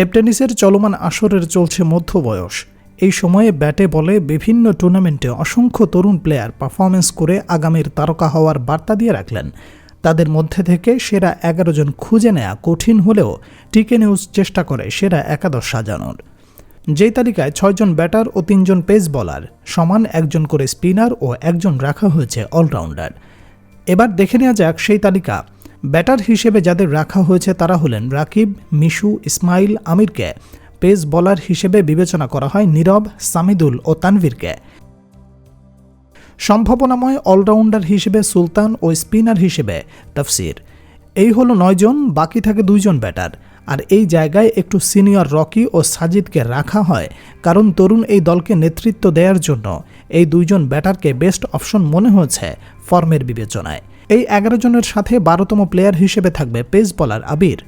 টেপটেনিসের চলমান আসরের চলছে মধ্য বয়স। এই সময়ে ব্যাটে বলে বিভিন্ন টুর্নামেন্টে অসংখ্য তরুণ প্লেয়ার পারফরমেন্স করে আগামীর তারকা হওয়ার বার্তা দিয়ে রাখলেন। তাদের মধ্যে থেকে সেরা এগারো জন খুঁজে নেওয়া কঠিন হলেও টিকে নিউজ চেষ্টা করে সেরা একাদশ সাজানোর। যেই তালিকায় ছয়জন ব্যাটার ও তিনজন পেস বলার, সমান একজন করে স্পিনার ও একজন রাখা হয়েছে অলরাউন্ডার। এবার দেখে নেওয়া যাক সেই তালিকা। ব্যাটার হিসেবে যাদের রাখা হয়েছে তারা হলেন রাকিব, মিশু, ইসমাইল, আমিরকে। পেস বলার হিসেবে বিবেচনা করা হয় নীরব, সামিদুল ও তানভীরকে। সম্ভাবনাময় অলরাউন্ডার হিসেবে সুলতান ও স্পিনার হিসেবে তফসির। এই হলো নয়জন বাকি থাকে দুইজন ব্যাটার। আর এই জায়গায় একটু সিনিয়র রকি ও সাজিদকে রাখা হয় কারণ তরুণ এই দলকে নেতৃত্ব দেওয়ার জন্য। এই দুইজন ব্যাটারকে বেস্ট অপশন মনে হয়েছে ফর্মের বিবেচনায়। এই এগারো জনের সাথে বারোতম প্লেয়ার হিসেবে থাকবে পেস বলার আবির।